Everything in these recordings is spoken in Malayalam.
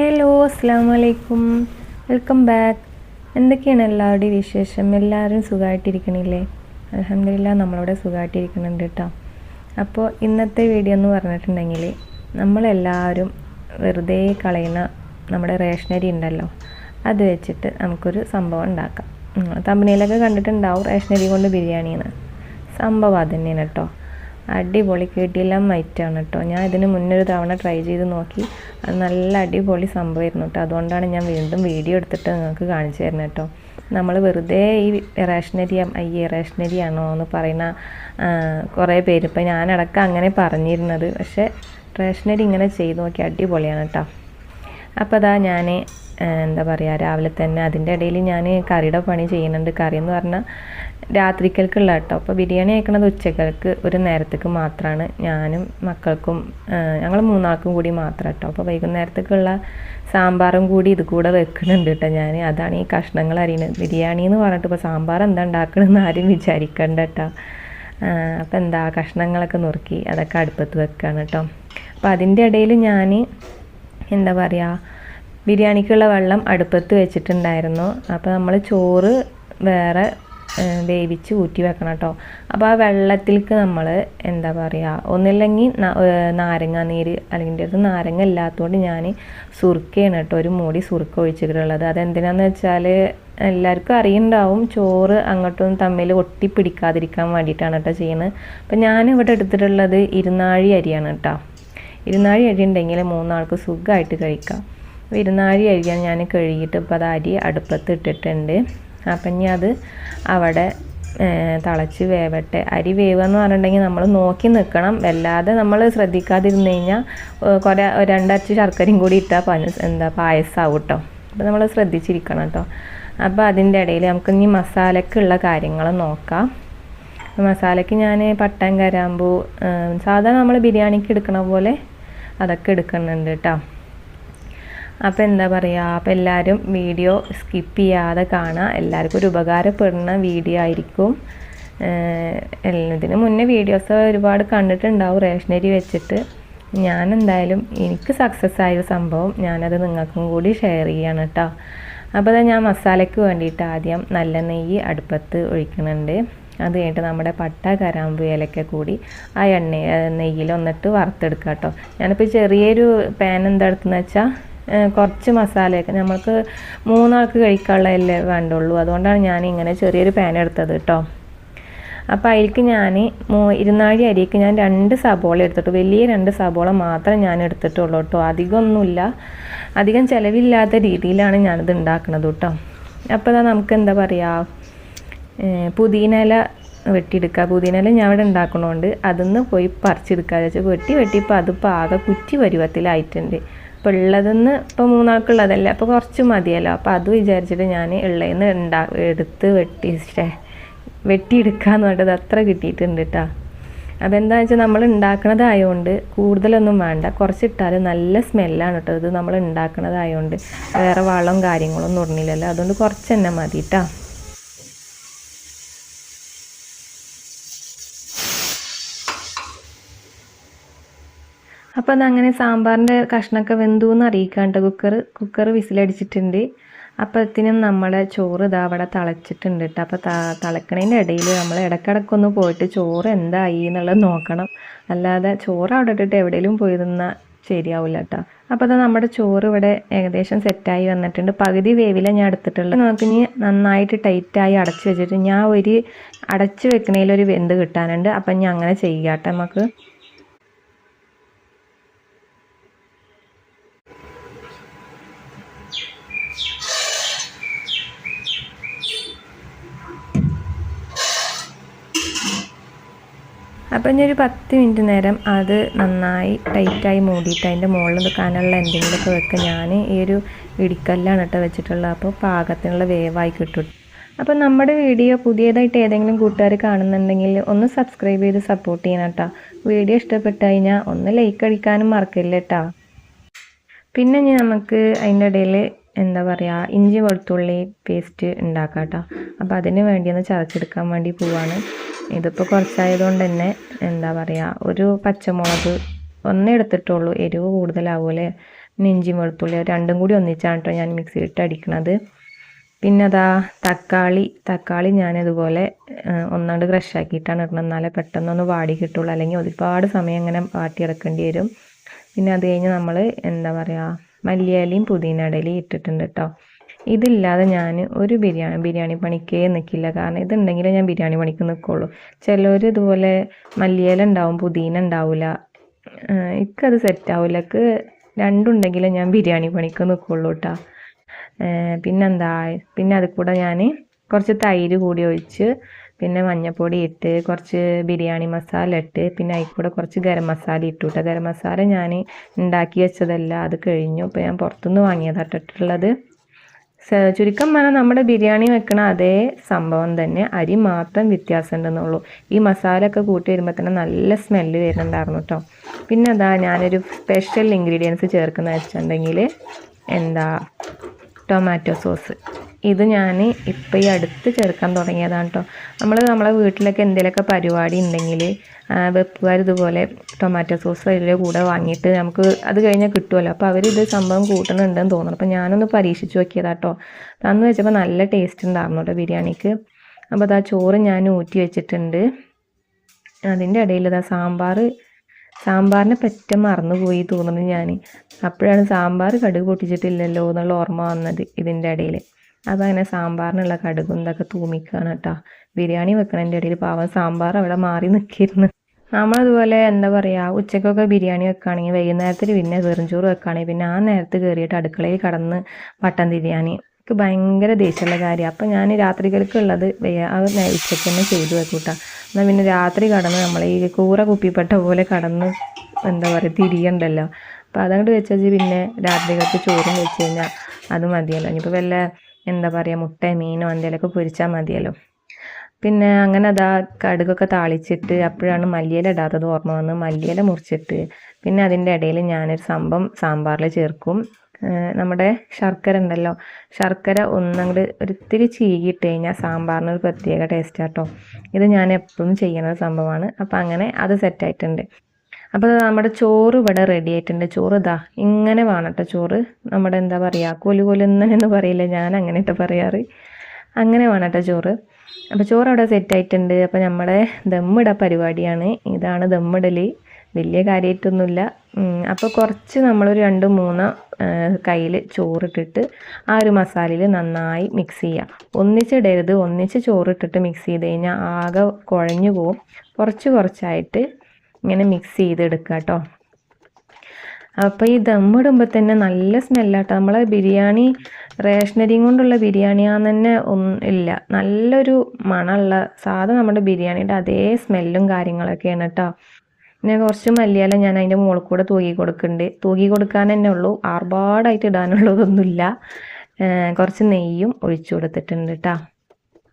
ഹലോ അസ്സാം വലൈക്കും വെൽക്കം ബാക്ക് എന്തൊക്കെയാണ് എല്ലാവരുടെയും വിശേഷം? എല്ലാവരും സുഖമായിട്ടിരിക്കണില്ലേ? അലഹമില്ല നമ്മളവിടെ സുഖമായിട്ടിരിക്കുന്നുണ്ട് കേട്ടോ. അപ്പോൾ ഇന്നത്തെ വീഡിയോ എന്ന് പറഞ്ഞിട്ടുണ്ടെങ്കിൽ നമ്മളെല്ലാവരും വെറുതെ കളയുന്ന നമ്മുടെ റേഷനരി ഉണ്ടല്ലോ അത് വെച്ചിട്ട് നമുക്കൊരു സംഭവം ഉണ്ടാക്കാം. തമ്പനിയിലൊക്കെ കണ്ടിട്ടുണ്ടാവും റേഷനരി കൊണ്ട് ബിരിയാണിന്ന്. സംഭവം അത് തന്നെയാണ് കേട്ടോ. അടിപൊളി കിടിലം മൈറ്റാണ് കേട്ടോ. ഞാൻ ഇതിന് മുന്നേ ഒരു തവണ ട്രൈ ചെയ്ത് നോക്കി. അത് നല്ല അടിപൊളി സംഭവമായിരുന്നു കേട്ടോ. അതുകൊണ്ടാണ് ഞാൻ വീണ്ടും വീഡിയോ എടുത്തിട്ട് നിങ്ങൾക്ക് കാണിച്ചു തരുന്നത് കേട്ടോ. നമ്മൾ വെറുതെ ഈ റേഷനരി ഈ റേഷനരി ആണോ എന്ന് പറയുന്ന കുറേ പേര്. ഇപ്പം ഞാനടക്കം അങ്ങനെ പറഞ്ഞിരുന്നത്. പക്ഷേ റേഷനരി ഇങ്ങനെ ചെയ്ത് നോക്കി അടിപൊളിയാണ് കേട്ടോ. അപ്പോൾ അതാ ഞാൻ എന്താ പറയുക രാവിലെ തന്നെ അതിന്റെ ഇടയിൽ ഞാൻ കറിയുടെ പണി ചെയ്യുന്നുണ്ട്. കറി എന്ന് പറഞ്ഞാൽ രാത്രിക്കൽക്കുള്ള കേട്ടോ അപ്പോൾ ബിരിയാണി കഴിക്കണത് ഉച്ചക്കൾക്ക് ഒരു നേരത്തേക്ക് മാത്രമാണ് ഞാനും മക്കൾക്കും ഞങ്ങൾ മൂന്നാൾക്കും കൂടി മാത്രം കേട്ടോ അപ്പോൾ വൈകുന്നേരത്തേക്കുള്ള സാമ്പാറും കൂടി ഇത് കൂടെ വെക്കുന്നുണ്ട് കേട്ടോ ഞാൻ അതാണ് ഈ കഷ്ണങ്ങൾ അറിയുന്നത് ബിരിയാണി എന്ന് പറഞ്ഞിട്ട് ഇപ്പോൾ സാമ്പാർ എന്താ ഉണ്ടാക്കണമെന്ന് ആരും വിചാരിക്കണ്ട കേട്ടോ അപ്പോൾ എന്താ കഷ്ണങ്ങളൊക്കെ നുറുക്കി അതൊക്കെ അടുപ്പത്ത് വെക്കുകയാണ് കേട്ടോ അപ്പോൾ അതിന്റെ ഇടയിൽ ഞാൻ എന്താ പറയുക ബിരിയാണിക്കുള്ള വെള്ളം അടുപ്പത്ത് വെച്ചിട്ടുണ്ടായിരുന്നു. അപ്പോൾ നമ്മൾ ചോറ് വേറെ വേവിച്ച് ഊറ്റി വെക്കണം കേട്ടോ അപ്പോൾ ആ വെള്ളത്തിലേക്ക് നമ്മൾ എന്താ പറയുക ഒന്നില്ലെങ്കിൽ നാരങ്ങ നീര് അല്ലെങ്കിൽ അത് നാരങ്ങ ഇല്ലാത്തതുകൊണ്ട് ഞാൻ സുറുക്കയാണ് കേട്ടോ ഒരു മൂടി സുറുക്ക ഒഴിച്ചിട്ടുള്ളത്. അതെന്തിനാന്ന് വെച്ചാൽ എല്ലാവർക്കും അറിയുണ്ടാവും ചോറ് അങ്ങോട്ടും തമ്മിൽ ഒട്ടി പിടിക്കാതിരിക്കാൻ വേണ്ടിയിട്ടാണ് കേട്ടോ ചെയ്യുന്നത് അപ്പം ഞാൻ ഇവിടെ എടുത്തിട്ടുള്ളത് ഇരുന്നാഴി അരിയാണ് കേട്ടോ ഇരുന്നാഴി അരി ഉണ്ടെങ്കിൽ മൂന്നാൾക്ക് സുഖമായിട്ട് കഴിക്കാം. അപ്പോൾ ഇരുന്നാഴി അരിയാണ് ഞാൻ കഴുകിയിട്ട് ഇപ്പോൾ അത് അരി അടുപ്പത്ത് ഇട്ടിട്ടുണ്ട്. അപ്പം ഇനി അത് അവിടെ തിളച്ച് വേവട്ടെ. അരി വേവുക എന്ന് പറഞ്ഞിട്ടുണ്ടെങ്കിൽ നമ്മൾ നോക്കി നിൽക്കണം. വല്ലാതെ നമ്മൾ ശ്രദ്ധിക്കാതിരുന്ന് കഴിഞ്ഞാൽ കുറേ രണ്ടരച്ച് ശർക്കരയും കൂടി ഇട്ടാൽ പന എന്താ പായസമാവും കേട്ടോ. അപ്പോൾ നമ്മൾ ശ്രദ്ധിച്ചിരിക്കണം കേട്ടോ. അപ്പോൾ അതിന്റെ ഇടയിൽ നമുക്ക് ഇനി മസാലക്കുള്ള കാര്യങ്ങൾ നോക്കാം. മസാലയ്ക്ക് ഞാൻ പട്ടൻ കരാമ്പൂ സാധാരണ നമ്മൾ ബിരിയാണിക്ക് എടുക്കണ പോലെ അതൊക്കെ എടുക്കുന്നുണ്ട് കേട്ടോ. അപ്പോൾ എന്താ പറയുക അപ്പോൾ എല്ലാവരും വീഡിയോ സ്കിപ്പ് ചെയ്യാതെ കാണുക എല്ലാവർക്കും ഒരു ഉപകാരപ്പെടുന്ന വീഡിയോ ആയിരിക്കും. ഇതിന് മുന്നേ വീഡിയോസ് ഒരുപാട് കണ്ടിട്ടുണ്ടാവും റേഷനരി വെച്ചിട്ട്. ഞാൻ എന്തായാലും എനിക്ക് സക്സസ് ആയ സംഭവം ഞാനത് നിങ്ങൾക്കും കൂടി ഷെയർ ചെയ്യാണ് കേട്ടോ അപ്പോൾ ഞാൻ മസാലയ്ക്ക് വേണ്ടിയിട്ട് ആദ്യം നല്ല നെയ്യ് അടുപ്പത്ത് ഒഴിക്കുന്നുണ്ട് അത് കഴിഞ്ഞിട്ട് നമ്മുടെ പട്ട കരാമ്പ് ഏലക്ക കൂടി ആ എണ്ണ നെയ്യിൽ ഒന്നിട്ട് വറുത്തെടുക്കുക കേട്ടോ ഞാനിപ്പോൾ ചെറിയൊരു പാൻ എന്താ എടുത്തെന്ന് വെച്ചാൽ കുറച്ച് മസാലയൊക്കെ നമ്മൾക്ക് മൂന്നാൾക്ക് കഴിക്കാനുള്ളതല്ലേ വേണ്ടുള്ളൂ. അതുകൊണ്ടാണ് ഞാൻ ഇങ്ങനെ ചെറിയൊരു പാൻ എടുത്തത് കേട്ടോ അപ്പോൾ അതിലേക്ക് ഞാൻ ഇരുന്നാഴി അരിക്ക് ഞാൻ രണ്ട് സബോള എടുത്തിട്ടു. വലിയ രണ്ട് സബോള മാത്രം ഞാൻ എടുത്തിട്ടുള്ളൂ കേട്ടോ അധികമൊന്നുമില്ല. അധികം ചിലവില്ലാത്ത രീതിയിലാണ് ഞാനിത് ഉണ്ടാക്കുന്നത് കേട്ടോ അപ്പോൾ അതാ നമുക്ക് എന്താ പറയുക പുതിനയില വെട്ടിയെടുക്കുക. പുതിനയില ഞാൻ ഇവിടെ ഉണ്ടാക്കണോണ്ട് അതിന്ന് പോയി പറിച്ചെടുക്കുക. വെച്ചാൽ വെട്ടി വെട്ടിയപ്പോൾ അതിപ്പോൾ ആകെ കുറ്റി പരുവത്തിലായിട്ടുണ്ട്. അപ്പോൾ ഉള്ളതെന്ന് ഇപ്പോൾ മൂന്നാൾക്കുള്ളതല്ലേ അപ്പോൾ കുറച്ച് മതിയല്ലോ. അപ്പോൾ അത് വിചാരിച്ചിട്ട് ഞാൻ ഉള്ളതെന്ന് ഉണ്ടാ എടുത്ത് വെട്ടി വെട്ടിയെടുക്കാന്ന് പറഞ്ഞത് അത്ര കിട്ടിയിട്ടുണ്ട് കേട്ടോ അതെന്താ വെച്ചാൽ നമ്മൾ ഉണ്ടാക്കണതായതുകൊണ്ട് കൂടുതലൊന്നും വേണ്ട. കുറച്ചിട്ടാൽ നല്ല സ്മെല്ലാണ് കേട്ടോ ഇത് നമ്മൾ ഉണ്ടാക്കണതായതുകൊണ്ട് വേറെ വളവും കാര്യങ്ങളൊന്നും ഉറങ്ങില്ലല്ലോ അതുകൊണ്ട് കുറച്ച് തന്നെ മതി കേട്ടോ അപ്പോൾ അതങ്ങനെ സാമ്പാറിന്റെ കഷ്ണമൊക്കെ വെന്തു എന്ന് അറിയിക്കാണ്ട് കുക്കർ കുക്കർ വിസിലടിച്ചിട്ടുണ്ട്. അപ്പോഴത്തേനും നമ്മളെ ചോറ് ഇതാ അവിടെ തിളച്ചിട്ടുണ്ട് കേട്ടോ അപ്പോൾ തിളക്കണതിന്റെ ഇടയിൽ നമ്മൾ ഇടക്കിടക്കൊന്ന് പോയിട്ട് ചോറ് എന്തായി എന്നുള്ളത് നോക്കണം. അല്ലാതെ ചോറ് അവിടെ ഇട്ടിട്ട് എവിടെയെങ്കിലും പോയി നിന്നാൽ ശരിയാവില്ല കേട്ടോ അപ്പോൾ അത് നമ്മുടെ ചോറ് ഇവിടെ ഏകദേശം സെറ്റായി വന്നിട്ടുണ്ട്. പകുതി വേവില ഞാൻ എടുത്തിട്ടുള്ളത്. നമുക്ക് ഇനി നന്നായിട്ട് ടൈറ്റായി അടച്ചു വെച്ചിട്ട് ഞാൻ ഒരു അടച്ചു വെക്കണേലൊരു വെന്ത് കിട്ടാനുണ്ട്. അപ്പം ഞാൻ അങ്ങനെ ചെയ്യാം കേട്ടോ നമുക്ക്. അപ്പം ഞാൻ ഒരു പത്ത് മിനിറ്റ് നേരം അത് നന്നായി ടൈറ്റായി മൂടിയിട്ട് അതിന്റെ മുകളിൽ നിൽക്കാനുള്ള എന്തെങ്കിലുമൊക്കെ വെക്കുക ഞാൻ ഈ ഒരു ഇടിക്കല്ലാണ് കേട്ടോ വെച്ചിട്ടുള്ളത്. അപ്പോൾ പാകത്തിനുള്ള വേവായി കിട്ടും. അപ്പോൾ നമ്മുടെ വീഡിയോ പുതിയതായിട്ട് ഏതെങ്കിലും കൂട്ടുകാർ കാണുന്നുണ്ടെങ്കിൽ ഒന്ന് സബ്സ്ക്രൈബ് ചെയ്ത് സപ്പോർട്ട് ചെയ്യണം കേട്ടോ. വീഡിയോ ഇഷ്ടപ്പെട്ട് കഴിഞ്ഞാൽ ഒന്ന് ലൈക്ക് അടിക്കാനും മറക്കില്ല കേട്ടോ. പിന്നെ ഇനി നമുക്ക് അതിന്റെ ഇടയിൽ എന്താ പറയുക ഇഞ്ചി വെളുത്തുള്ളി പേസ്റ്റ് ഉണ്ടാക്കാം കേട്ടോ. അപ്പോൾ അതിന് വേണ്ടി ഒന്ന് ചതച്ചെടുക്കാൻ വേണ്ടി പോവാണ്. ഇതിപ്പോൾ കുറച്ചായതുകൊണ്ട് തന്നെ എന്താ പറയുക ഒരു പച്ചമുളക് ഒന്നേ എടുത്തിട്ടുള്ളൂ. എരിവ് കൂടുതലാവൂലേ? ഇഞ്ചി വെളുത്തുള്ളി രണ്ടും കൂടി ഒന്നിച്ചാണ് കേട്ടോ ഞാൻ മിക്സിയിട്ട് അടിക്കണത്. പിന്നെ അതാ തക്കാളി. തക്കാളി ഞാനിതുപോലെ ഒന്നാണ്ട് ക്രഷ് ആക്കിയിട്ടാണ് ഇടണം എന്നാലേ പെട്ടെന്നൊന്ന് വാടി കിട്ടുള്ളൂ. അല്ലെങ്കിൽ ഒരുപാട് സമയം ഇങ്ങനെ വാട്ടിയെടുക്കേണ്ടി വരും. പിന്നെ അത് കഴിഞ്ഞ് നമ്മൾ എന്താ പറയുക മല്ലിയിലയും പുതിയനടലിയും ഇട്ടിട്ടുണ്ട് കേട്ടോ. ഇതില്ലാതെ ഞാൻ ഒരു ബിരിയാണി ബിരിയാണി പണിക്കേ നിൽക്കില്ല കാരണം ഇതുണ്ടെങ്കിലേ ഞാൻ ബിരിയാണി പണിക്ക് നിൽക്കുള്ളൂ ചിലർ ഇതുപോലെ മല്ലിയില ഉണ്ടാവും പുതിന ഉണ്ടാവില്ല എനിക്കത് സെറ്റ് ആവില്ല എനിക്ക് രണ്ടുണ്ടെങ്കിലേ ഞാൻ ബിരിയാണി പണിക്ക് നിൽക്കുള്ളൂ കേട്ടോ പിന്നെന്താ? പിന്നെ അത് കൂടെ ഞാൻ കുറച്ച് തൈര് കൂടി ഒഴിച്ച് പിന്നെ മഞ്ഞൾപ്പൊടി ഇട്ട് കുറച്ച് ബിരിയാണി മസാല ഇട്ട് പിന്നെ അതിൽ കൂടെ കുറച്ച് ഗരം മസാല ഇട്ടു കേട്ടോ ഗരം മസാല ഞാൻ ഉണ്ടാക്കി വെച്ചതല്ല അത് കഴിഞ്ഞു. ഇപ്പോൾ ഞാൻ പുറത്തുനിന്ന് വാങ്ങിയതാണ് ഇട്ടിട്ടുള്ളത്. ചുരുക്കം പറഞ്ഞാൽ നമ്മുടെ ബിരിയാണി വെക്കണ അതേ സംഭവം തന്നെ അരി മാത്രം വ്യത്യാസം ഉണ്ടെന്നുള്ളൂ ഈ മസാല ഒക്കെ കൂട്ടി വരുമ്പോൾ തന്നെ നല്ല സ്മെല്ല് വരുന്നുണ്ടായിരുന്നു കേട്ടോ പിന്നെ അതാ ഞാനൊരു സ്പെഷ്യൽ ഇൻഗ്രീഡിയൻസ് ചേർക്കുന്ന വെച്ചിട്ടുണ്ടെങ്കിൽ എന്താ? ടൊമാറ്റോ സോസ് ഇത് ഞാൻ ഇപ്പം ഈ അടുത്ത് ചേർക്കാൻ തുടങ്ങിയതാണ് കേട്ടോ നമ്മൾ നമ്മളെ വീട്ടിലൊക്കെ എന്തെങ്കിലുമൊക്കെ പരിപാടി ഉണ്ടെങ്കിൽ വെപ്പുകാർ ഇതുപോലെ ടൊമാറ്റോ സോസ് അതിന്റെ കൂടെ വാങ്ങിയിട്ട് നമുക്ക് അത് കഴിഞ്ഞാൽ കിട്ടുമല്ലോ അപ്പോൾ അവരിത് സംഭവം കൂട്ടണുണ്ടെന്ന് തോന്നുന്നു. അപ്പോൾ ഞാനൊന്ന് പരീക്ഷിച്ച് നോക്കിയതാണ് കേട്ടോ അന്ന് വെച്ചപ്പോൾ നല്ല ടേസ്റ്റ് ഉണ്ടായിരുന്നു കേട്ടോ ബിരിയാണിക്ക്. അപ്പോൾ അതാ ചോറ് ഞാൻ ഊറ്റി വെച്ചിട്ടുണ്ട്. അതിന്റെ ഇടയിൽ ഇതാ സാമ്പാർ സാമ്പാറിനെ പറ്റ മറന്നുപോയി തോന്നുന്നു ഞാൻ അപ്പോഴാണ് സാമ്പാർ കടുക് പൊട്ടിച്ചിട്ടില്ലല്ലോ എന്നുള്ള ഓർമ്മ വന്നത് ഇതിന്റെ ഇടയിൽ അപ്പോൾ അങ്ങനെ സാമ്പാറിനുള്ള കടുകും ഇതൊക്കെ തൂമിക്കുകയാണ് കേട്ടോ. ബിരിയാണി വെക്കണതിന്റെ ഇടയിൽ പാവം സാമ്പാർ അവിടെ മാറി നിൽക്കിയിരുന്നു. നമ്മളതുപോലെ എന്താ പറയുക ഉച്ചക്കൊക്കെ ബിരിയാണി വെക്കുകയാണെങ്കിൽ വൈകുന്നേരത്തിൽ പിന്നെ വെറുംചോറ് വെക്കുകയാണെങ്കിൽ പിന്നെ ആ നേരത്ത് കയറിയിട്ട് അടുക്കളയിൽ കടന്ന് പട്ടം ബിരിയാണി. എനിക്ക് ഭയങ്കര ദേഷ്യമുള്ള കാര്യമാണ്. അപ്പം ഞാൻ രാത്രികൾക്കുള്ളത് ഉച്ചയ്ക്ക് തന്നെ ചെയ്തു വെക്കൂട്ടാ എന്നാൽ പിന്നെ രാത്രി കടന്ന് നമ്മൾ ഈ കൂറ കുപ്പിപ്പെട്ട പോലെ കടന്ന് എന്താ പറയുക തിരിയണ്ടല്ലോ. അപ്പോൾ അതങ്ങോട്ട് വെച്ചാൽ പിന്നെ രാത്രികൾക്ക് ചോറും വെച്ച് കഴിഞ്ഞാൽ അത് മതിയല്ലോ. ഇനിയിപ്പോൾ വല്ല എന്താ പറയുക മുട്ട മീനോ എന്തെങ്കിലുമൊക്കെ പൊരിച്ചാൽ മതിയല്ലോ. പിന്നെ അങ്ങനെ അതാ കടുകൊക്കെ താളിച്ചിട്ട് അപ്പോഴാണ് മല്ലിയില ഇടാത്തത് ഓർമ്മ വന്ന്. മല്ലിയില മുറിച്ചിട്ട് പിന്നെ അതിന്റെ ഇടയിൽ ഞാനൊരു സംഭവം സാമ്പാറിൽ ചേർക്കും. നമ്മുടെ ശർക്കര ഉണ്ടല്ലോ. ശർക്കര ഒന്നങ്ങട് ഒരിത്തിരി ചീകിയിട്ട് കഴിഞ്ഞാൽ സാമ്പാറിന് ഒരു പ്രത്യേക ടേസ്റ്റ് കേട്ടോ ഇത് ഞാൻ എപ്പോഴും ചെയ്യുന്ന സംഭവമാണ്. അപ്പം അങ്ങനെ അത് സെറ്റായിട്ടുണ്ട് അപ്പോൾ നമ്മുടെ ചോറ് ഇവിടെ റെഡി ആയിട്ടുണ്ട്. ചോറ് ഇതാ ഇങ്ങനെ വേണട്ടെ ചോറ്. നമ്മുടെ എന്താ പറയുക കൊലു കൊലുന്നനെന്ന് പറയില്ല ഞാൻ അങ്ങനെയിട്ട് പറയാറ്. അങ്ങനെ വേണട്ടെ ചോറ്. അപ്പോൾ ചോറ് അവിടെ സെറ്റ് ആയിട്ടുണ്ട്. അപ്പോൾ നമ്മുടെ ദമ്മിട പരിപാടിയാണ്. ഇതാണ് ദമ്മിടൽ വലിയ കാര്യമായിട്ടൊന്നുമില്ല അപ്പോൾ കുറച്ച് നമ്മളൊരു രണ്ട് മൂന്ന് കയ്യിൽ ചോറിട്ടിട്ട് ആ ഒരു മസാലയിൽ നന്നായി മിക്സ് ചെയ്യുക ഒന്നിച്ചിടരുത്. ഒന്നിച്ച് ചോറിട്ടിട്ട് മിക്സ് ചെയ്ത് കഴിഞ്ഞാൽ ആകെ കുഴഞ്ഞു പോവും. കുറച്ച് കുറച്ചായിട്ട് ഇങ്ങനെ മിക്സ് ചെയ്തെടുക്കുക കേട്ടോ അപ്പോൾ ഈ ദമ്മിടുമ്പോൾ തന്നെ നല്ല സ്മെല്ലാട്ടോ നമ്മളെ ബിരിയാണി റേഷനരിയും കൊണ്ടുള്ള ബിരിയാണിയാന്ന് തന്നെ ഒന്നും ഇല്ല. നല്ലൊരു മണമുള്ള സാധാ നമ്മുടെ ബിരിയാണിയുടെ അതേ സ്മെല്ലും കാര്യങ്ങളൊക്കെയാണ് കേട്ടോ പിന്നെ കുറച്ച് മല്ലിയില ഞാൻ അതിന്റെ മുകളിൽ കൂടെ തൂക്കി കൊടുക്കുന്നുണ്ട് തൂക്കി കൊടുക്കാൻ തന്നെ ഉള്ളൂ. ആർഭാടായിട്ട് ഇടാനുള്ളതൊന്നുമില്ല കുറച്ച് നെയ്യും ഒഴിച്ചു കൊടുത്തിട്ടുണ്ട് കേട്ടോ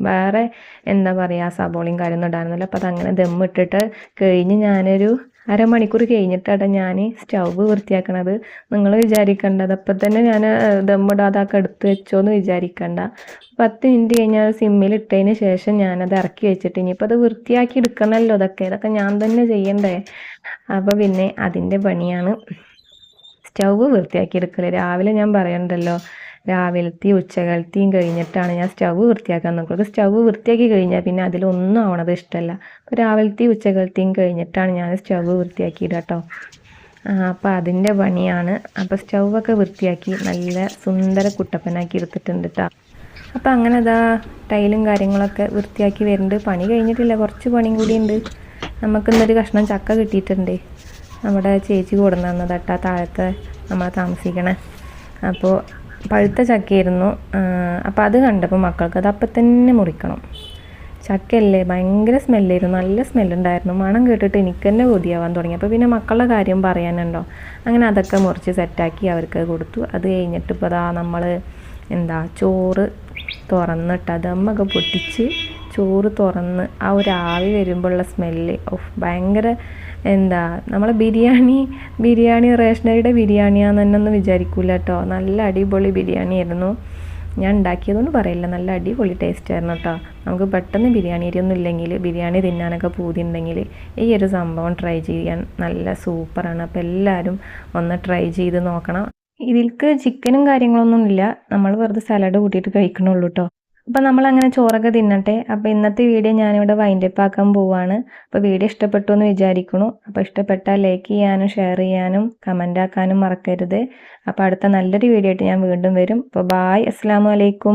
വേറെ എന്താ പറയുക സബോളയും കാര്യമൊന്നും ഇടാനൊന്നുമില്ല. അപ്പോൾ അതങ്ങനെ ദമ്മിട്ടിട്ട് കഴിഞ്ഞ് ഞാനൊരു അരമണിക്കൂർ കഴിഞ്ഞിട്ടാണ് ഞാൻ സ്റ്റൗവ് വൃത്തിയാക്കണത്. നിങ്ങൾ വിചാരിക്കേണ്ടത് അപ്പം തന്നെ ഞാൻ ദമ്മിടാതൊക്കെ എടുത്ത് വെച്ചോ എന്ന് വിചാരിക്കണ്ട. പത്ത് മിനിറ്റ് കഴിഞ്ഞാൽ സിമ്മിൽ ഇട്ടതിന് ശേഷം ഞാനത് ഇറക്കി വെച്ചിട്ട് ഇനിയിപ്പോൾ അത് വൃത്തിയാക്കി എടുക്കണമല്ലോ അതൊക്കെ ഇതൊക്കെ ഞാൻ തന്നെ ചെയ്യണ്ടേ? അപ്പോൾ പിന്നെ അതിന്റെ പണിയാണ് സ്റ്റൗവ് വൃത്തിയാക്കി എടുക്കൽ രാവിലെ ഞാൻ പറയണ്ടല്ലോ രാവിലത്തെയും ഉച്ചകാലത്തെയും കഴിഞ്ഞിട്ടാണ് ഞാൻ സ്റ്റവ് വൃത്തിയാക്കാൻ നോക്കുന്നത്. സ്റ്റവ് വൃത്തിയാക്കി കഴിഞ്ഞാൽ പിന്നെ അതിലൊന്നും ആവണത് ഇഷ്ടമല്ല അപ്പോൾ രാവിലത്തെയും ഉച്ചകാലത്തെയും കഴിഞ്ഞിട്ടാണ് ഞാൻ സ്റ്റവ് വൃത്തിയാക്കിയത് കേട്ടോ. അപ്പോൾ അതിന്റെ പണിയാണ്. അപ്പോൾ സ്റ്റൗവൊക്കെ വൃത്തിയാക്കി നല്ല സുന്ദര കുട്ടപ്പനാക്കി എടുത്തിട്ടുണ്ട് കേട്ടോ അപ്പോൾ അങ്ങനെ അതാ ടൈലും കാര്യങ്ങളൊക്കെ വൃത്തിയാക്കി വരുന്നുണ്ട്. പണി കഴിഞ്ഞിട്ടില്ല. കുറച്ച് പണിയും കൂടി ഉണ്ട്. നമുക്കിന്നൊരു കഷ്ണം ചക്ക കിട്ടിയിട്ടുണ്ട്. നമ്മുടെ ചേച്ചി കൊടുന്നു തന്നതാട്ടാ താഴത്തെ നമ്മൾ താമസിക്കണേ. അപ്പോൾ പഴുത്ത ചക്കയായിരുന്നു. അപ്പോൾ അത് കണ്ടപ്പോൾ മക്കൾക്ക് അത് അപ്പം തന്നെ മുറിക്കണം. ചക്കയല്ലേ ഭയങ്കര സ്മെല്ലായിരുന്നു. നല്ല സ്മെല്ലുണ്ടായിരുന്നു. മണം കേട്ടിട്ട് എനിക്ക് തന്നെ കൊതിയാവാൻ തുടങ്ങി. അപ്പോൾ പിന്നെ മക്കളുടെ കാര്യം പറയാനുണ്ടോ? അങ്ങനെ അതൊക്കെ മുറിച്ച് സെറ്റാക്കി അവർക്ക് കൊടുത്തു. അത് കഴിഞ്ഞിട്ട് ഇപ്പോൾ അതാ നമ്മൾ എന്താ ചോറ് തുറന്നിട്ട് ദമ്മൊക്കെ പൊട്ടിച്ച് ചോറ് തുറന്ന് ആ ഒരു ആവി വരുമ്പോഴുള്ള സ്മെല്ല് ഭയങ്കര എന്താ നമ്മളെ ബിരിയാണി ബിരിയാണി റേഷനറിയുടെ ബിരിയാണിയാന്ന് തന്നെ ഒന്നും വിചാരിക്കൂല കേട്ടോ നല്ല അടിപൊളി ബിരിയാണി ആയിരുന്നു ഞാൻ ഉണ്ടാക്കിയതൊന്നും പറയില്ല. നല്ല അടിപൊളി ടേസ്റ്റ് ആയിരുന്നു കേട്ടോ നമുക്ക് പെട്ടെന്ന് ബിരിയാണി അരിയൊന്നും ഇല്ലെങ്കിൽ ബിരിയാണി തിന്നാനൊക്കെ പൂതി ഉണ്ടെങ്കിൽ ഈ ഒരു സംഭവം ട്രൈ ചെയ്യാൻ നല്ല സൂപ്പറാണ് അപ്പോൾ എല്ലാവരും ഒന്ന് ട്രൈ ചെയ്ത് നോക്കണം. ഇതിൽക്ക് ചിക്കനും കാര്യങ്ങളൊന്നും ഇല്ല. നമ്മൾ വെറുതെ സലാഡ് കൂട്ടിയിട്ട് കഴിക്കണുള്ളൂ കേട്ടോ അപ്പോൾ നമ്മൾ അങ്ങനെ ചോറൊക്കെ തിന്നട്ടെ. അപ്പോൾ ഇന്നത്തെ വീഡിയോ ഞാനിവിടെ വൈൻഡപ്പ് ആക്കാൻ പോവാണ്. അപ്പോൾ വീഡിയോ ഇഷ്ടപ്പെട്ടു എന്ന് വിചാരിക്കണു അപ്പോൾ ഇഷ്ടപ്പെട്ടാൽ ലൈക്ക് ചെയ്യാനും ഷെയർ ചെയ്യാനും കമന്റ് ആക്കാനും മറക്കരുത്. അപ്പോൾ അടുത്ത നല്ലൊരു വീഡിയോ ആയിട്ട് ഞാൻ വീണ്ടും വരും. അപ്പോൾ ബായ് അസ്സാം വലൈക്കും